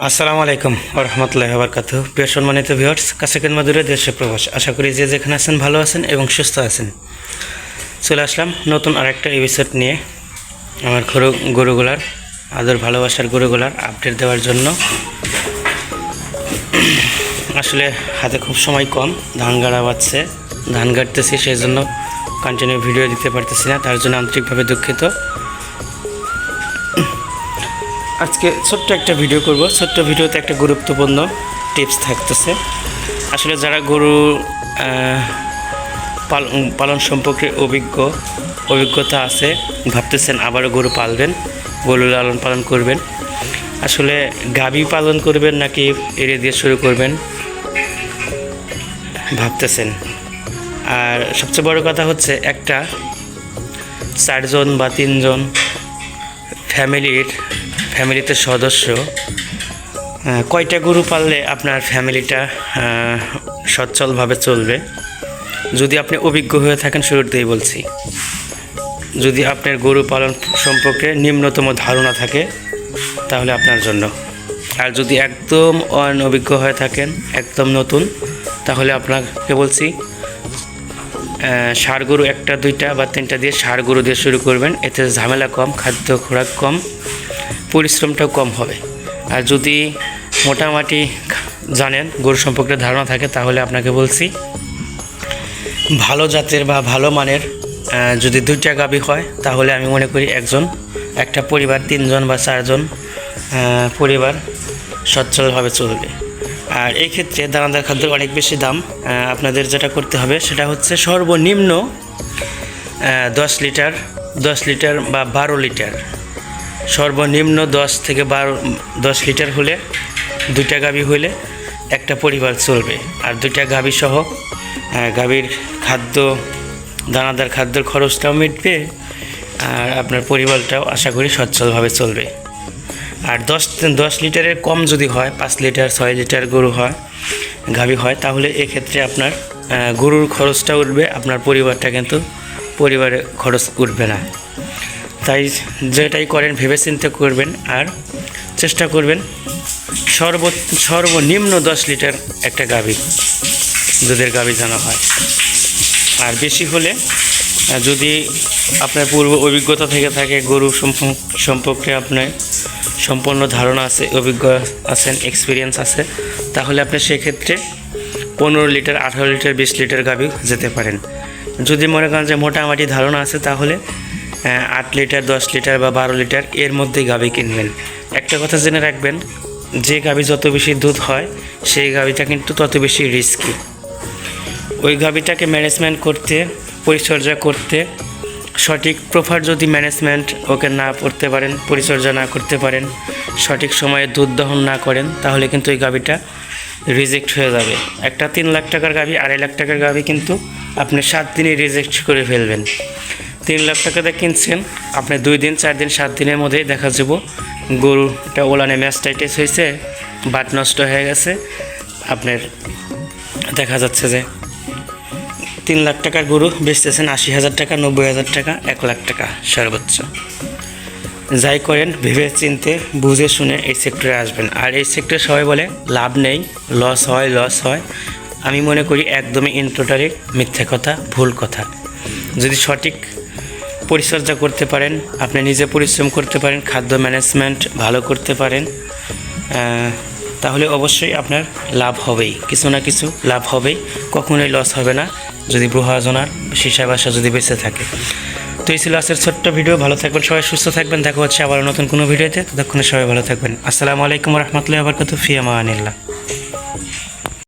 আসসালামু আলাইকুম রহমতুল্লাহ বরকাত প্রিয় সম্মানিত ভিউয়ার্স কাছাকাছি মাদুরে দেশে প্রবাস। আশা করি যে যেখানে আছেন ভালো আছেন এবং সুস্থ আছেন। চলে আসলাম নতুন আরেকটা এপিসোড নিয়ে। আমার গরু, গরুগুলার, আদর ভালোবাসার গরুগুলার আপডেট দেওয়ার জন্য। আসলে হাতে খুব সময় কম, ধান গাড়া বাচ্ছে ধান গাড়তেছি সেই জন্য কন্টিনিউ ভিডিও দিতে পারতেছি না, তার জন্য আন্তরিকভাবে দুঃখিত। আজকে ছোট্ট একটা ভিডিও করব। ছোট্ট ভিডিওতে একটা গুরুত্বপূর্ণ টিপস থাকতেছে। আসলে যারা গরু পালন সম্পর্কে অভিজ্ঞ, অভিজ্ঞতা আছে, ভাবতেছেন আবারও গরু পালবেন, গরু লালন পালন করবেন। আসলে গাভী পালন করবেন নাকি এড়িয়ে দিয়ে শুরু করবেন? ভাবতেছেন। আর সবচেয়ে বড় কথা হচ্ছে একটা, চারজন বা তিনজন ফ্যামিলির ফ্যামিলিতে সদস্য কয়টা গরু পাললে আপনার ফ্যামিলিটা সচ্ছলভাবে চলবে? যদি আপনি অভিজ্ঞ হয়ে থাকেন, শুরুতেই বলছি। যদি আপনার গরু পালন সম্পর্কে নিম্নতম ধারণা থাকে, তাহলে আপনার জন্য। আর যদি একদম অনভিজ্ঞ হয়ে থাকেন, একদম নতুন, তাহলে আপনাকে বলছি ষাঁড় গরু একটা, দুইটা বা তিনটা দিয়ে ষাঁড় গরু দিয়ে শুরু করবেন। এতে ঝামেলা কম, খাদ্য খোরাক কম পরিশ্রমটাও কম হবে। আর যদি মোটামুটি জানেন, গরু সম্পর্কে ধারণা থাকে, তাহলে আপনাকে বলছি, ভালো জাতের বা ভালো মানের যদি দুইটা গাভী হয়, তাহলে আমি মনে করি একজন, একটা পরিবার, তিনজন বা চারজন পরিবার সচ্ছলভাবে চলবে। আর এই ক্ষেত্রে দানাদার খাদ্যের অনেক বেশি দাম আপনাদের যেটা করতে হবে, সেটা হচ্ছে সর্বনিম্ন দশ লিটার দশ লিটার বা বারো লিটার। সর্বনিম্ন দশ থেকে বারো, দশ লিটার হলে দুইটা গাভী হলে একটা পরিবার চলবে। আর দুইটা গাভী সহ গাভীর খাদ্য, দানাদার খাদ্যের খরচটাও মিটবে আর আপনার পরিবারটাও আশা করি সচ্ছলভাবে চলবে। আর দশ দশ লিটারের কম যদি হয়, পাঁচ লিটার, ছয় লিটার গরু হয় গাভী হয়, তাহলে এক্ষেত্রে আপনার গরুর খরচটা উঠবে, আপনার পরিবারটা কিন্তু পরিবারে খরচ উঠবে না। তাই যেটাই করেন, ভেবেচিন্তে করবেন আর চেষ্টা করবেন সর্ব, সর্বনিম্ন দশ লিটার একটা গাভী, দুধের গাভী জানা হয়। আর বেশি হলে যদি আপনার পূর্ব অভিজ্ঞতা থেকে থাকে, গরু সম্প- সম্পর্কে আপনার সম্পূর্ণ ধারণা আছে, অভিজ্ঞ আছেন এক্সপিরিয়েন্স আছে, তাহলে আপনি সেক্ষেত্রে পনেরো লিটার, আঠারো লিটার, বিশ লিটার গাভী যেতে পারেন। যদি মনে করেন যে মোটামুটি ধারণা আছে, তাহলে আট লিটার, দশ লিটার বা বারো লিটার এর মধ্যেই গাভী কিনবেন। একটা কথা জেনে রাখবেন, যে গাভী যত বেশি দুধ হয়, সেই গাভীটা কিন্তু তত বেশি রিস্কি ওই গাভীটাকে ম্যানেজমেন্ট করতে, পরিচর্যা করতে, সঠিক প্রপার যদি ম্যানেজমেন্ট ওকে না করতে পারেন, পরিচর্যা না করতে পারেন, সঠিক সময়ে দুধ দহন না করেন, তাহলে কিন্তু ওই গাভীটা রিজেক্ট হয়ে যাবে। একটা তিন লাখ টাকার গাভী, আড়াই লাখ টাকার গাভী কিন্তু আপনি সাত দিনে রিজেক্ট করে ফেলবেন। তিন লাখ টাকাতে কিনছেন। আপনি দুই দিন, চার দিন, সাত দিনের মধ্যেই দেখা যাব। গরুটা ওলানে ম্যাস্টাইটিস হয়েছে বাট নষ্ট হয়ে গেছে। আপনার দেখা যাচ্ছে যে তিন লাখ টাকার গরু বেচতেছেন আশি হাজার টাকা, নব্বই হাজার টাকা, এক লাখ টাকা সর্বোচ্চ। যাই করেন, ভেবে চিনতে, বুঝে শুনে এই সেক্টরে আসবেন। আর এই সেক্টরে সবাই বলে, লাভ নেই লস হয় লস হয়। আমি মনে করি একদমই ইন্টোটালি মিথ্যা কথা, ভুল কথা। যদি সঠিক পরিচর্যা করতে পারেন, আপনি নিজে পরিশ্রম করতে পারেন, খাদ্য ম্যানেজমেন্ট ভালো করতে পারেন তাহলে অবশ্যই আপনার লাভ হবেই, কিছু না কিছু লাভ হবেই, কখনোই লস হবে না, যদি প্রহাজনার সীসা বাসা যদি বেঁচে থাকে। তো এই ছিল আজকের ছোট্ট ভিডিও ভালো থাকবেন, সবাই সুস্থ থাকবেন, দেখা হচ্ছে আবার নতুন কোনো ভিডিওতে ততক্ষণে সবাই ভালো থাকবেন। আসসালামু আলাইকুম রহমতুল্লাহ বরকত ফিয়ামা আনিল্লাহ